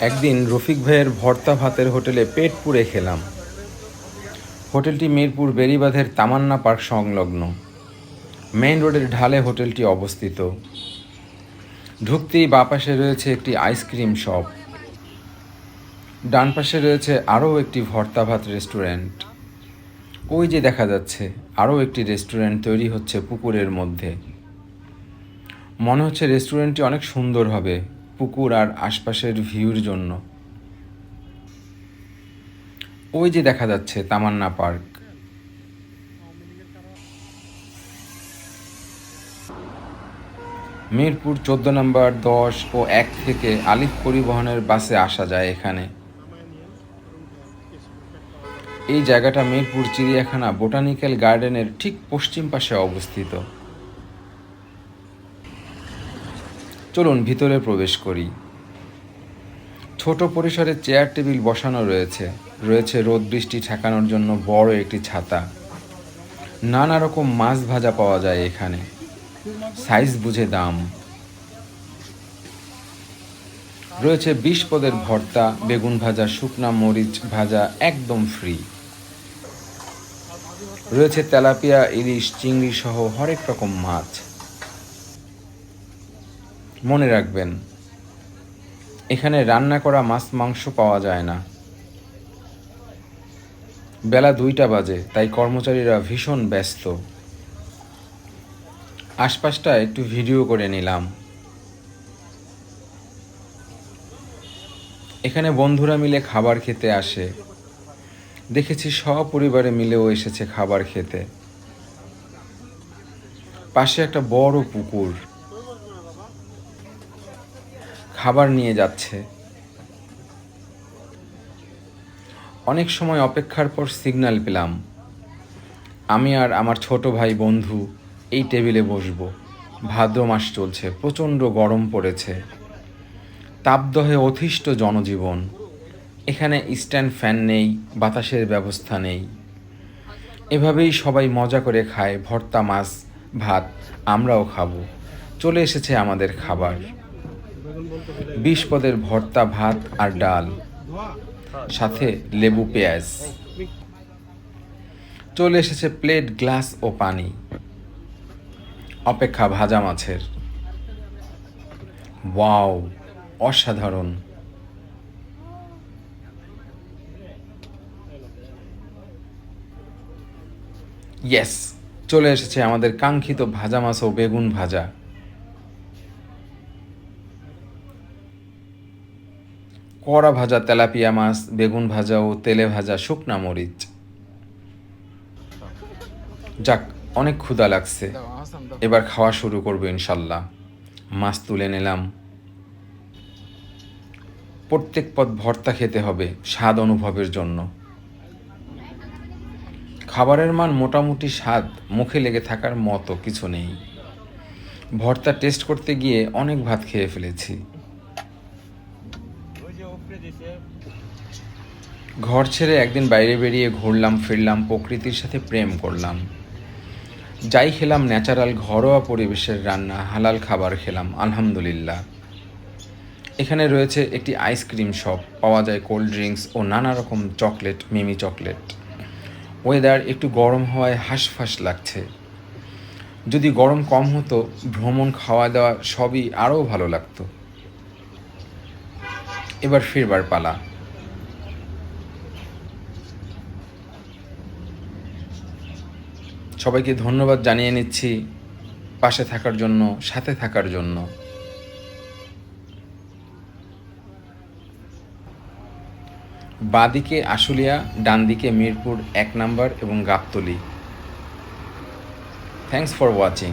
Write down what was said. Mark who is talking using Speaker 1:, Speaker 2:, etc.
Speaker 1: একদিন রফিক ভাইয়ের ভর্তা ভাতের হোটেলে পেট পুড়ে খেলাম। হোটেলটি মিরপুর বেরিবাঁধের তামান্না পার্ক সংলগ্ন। মেইন রোডের ঢালে হোটেলটি অবস্থিত। ঢুকতেই বাঁ পাশে রয়েছে একটি আইসক্রিম শপ। ডান পাশে রয়েছে আরও একটি ভর্তা ভাত রেস্টুরেন্ট। ওই যে দেখা যাচ্ছে, আরও একটি রেস্টুরেন্ট তৈরি হচ্ছে পুকুরের মধ্যে। মনে হচ্ছে রেস্টুরেন্টটি অনেক সুন্দর হবে। পুকুর আর আশপাশের ভিউর জন্য। ওই যে দেখা যাচ্ছে তামান্না পার্ক। মিরপুর চোদ্দ নম্বর দশ ও এক থেকে আলিফ পরিবহনের বাসে আসা যায় এখানে। এই জায়গাটা মিরপুর চিড়িয়াখানা বোটানিক্যাল গার্ডেনের ঠিক পশ্চিম পাশে অবস্থিত। চলুন ভিতরে প্রবেশ করি। ছোট পরিসরে চেয়ার টেবিল বসানো রয়েছে। রয়েছে রোদ বৃষ্টি ঠেকানোর জন্য বড় একটি ছাতা। নানা রকম মাছ ভাজা পাওয়া যায় এখানে। সাইজ বুঝে দাম। রয়েছে বিশ পদের ভর্তা, বেগুন ভাজা, শুকনা মরিচ ভাজা, একদম ফ্রি। রয়েছে তেলাপিয়া, ইলিশ, চিংড়ি সহ হরেক রকম মাছ। মনে রাখবেন, এখানে রান্না করা মাছ মাংস পাওয়া যায় না। বেলা দুইটা বাজে, তাই কর্মচারীরা ভীষণ ব্যস্ত। আশপাশটা একটু ভিডিও করে নিলাম। এখানে বন্ধুরা মিলে খাবার খেতে আসে। দেখেছি সপরিবারে মিলেও এসেছে খাবার খেতে। পাশে একটা বড় পুকুর। খাবার নিয়ে যাচ্ছে। অনেক সময় অপেক্ষার পর সিগন্যাল পেলাম। আমি আর আমার ছোট ভাই বন্ধু এই টেবিলে বসবো। ভাদ্র মাস চলছে, প্রচণ্ড গরম পড়েছে। তাপদহে অথিষ্ট জনজীবন। এখানে স্ট্যান্ড ফ্যান নেই, বাতাসের ব্যবস্থা নেই। এভাবেই সবাই মজা করে খায়, ভর্তা, মাছ, ভাত, আমরাও খাব। চলে এসেছে আমাদের খাবার। বিশ পদের ভর্তা, ভাত আর ডাল, সাথে লেবু পেঁয়াজ। চলে এসেছে প্লেট, গ্লাস ও পানি। অপেক্ষা ভাজা মাছের। ওয়াও, অসাধারণ। ইয়েস চলে এসেছে আমাদের কাঙ্ক্ষিত ভাজা মাছ ও বেগুন ভাজা। কড়া ভাজা তেলাপিয়া মাছ, বেগুন ভাজা ও তেলে ভাজা শুকনা মরিচ। যাক, অনেক ক্ষুধা লাগছে। এবার খাওয়া শুরু করব ইনশাল্লাহ। মাছ তুলে নিলাম। প্রত্যেক পদ ভর্তা খেতে হবে, স্বাদ অনুভবের জন্য। খাবারের মান মোটামুটি স্বাদ, মুখে লেগে থাকার মতো কিছু নেই। ভর্তা টেস্ট করতে গিয়ে অনেক ভাত খেয়ে ফেলেছি। ঘর ছেড়ে একদিন বাইরে বেরিয়ে ঘুরলাম, ফিরলাম, প্রকৃতির সাথে প্রেম করলাম। যাই খেলাম ন্যাচারাল ঘরোয়া পরিবেশের রান্না, হালাল খাবার খেলাম, আলহামদুলিল্লাহ। এখানে রয়েছে একটি আইসক্রিম শপ, পাওয়া যায় কোল্ড ড্রিঙ্কস ও নানা রকম চকলেট, মিমি চকলেট। ওয়েদার একটু গরম হওয়ায় হাঁসফাঁস লাগছে। যদি গরম কম হতো, ভ্রমণ খাওয়া দাওয়া সবই আরও ভালো লাগতো। এবার ফিরবার পালা। সবাইকে ধন্যবাদ জানিয়ে নিচ্ছি পাশে থাকার জন্য, সাথে থাকার জন্য। বাঁদিকে আশুলিয়া ডান দিকে মিরপুর এক নাম্বার এবং গাবতলি। Thanks for watching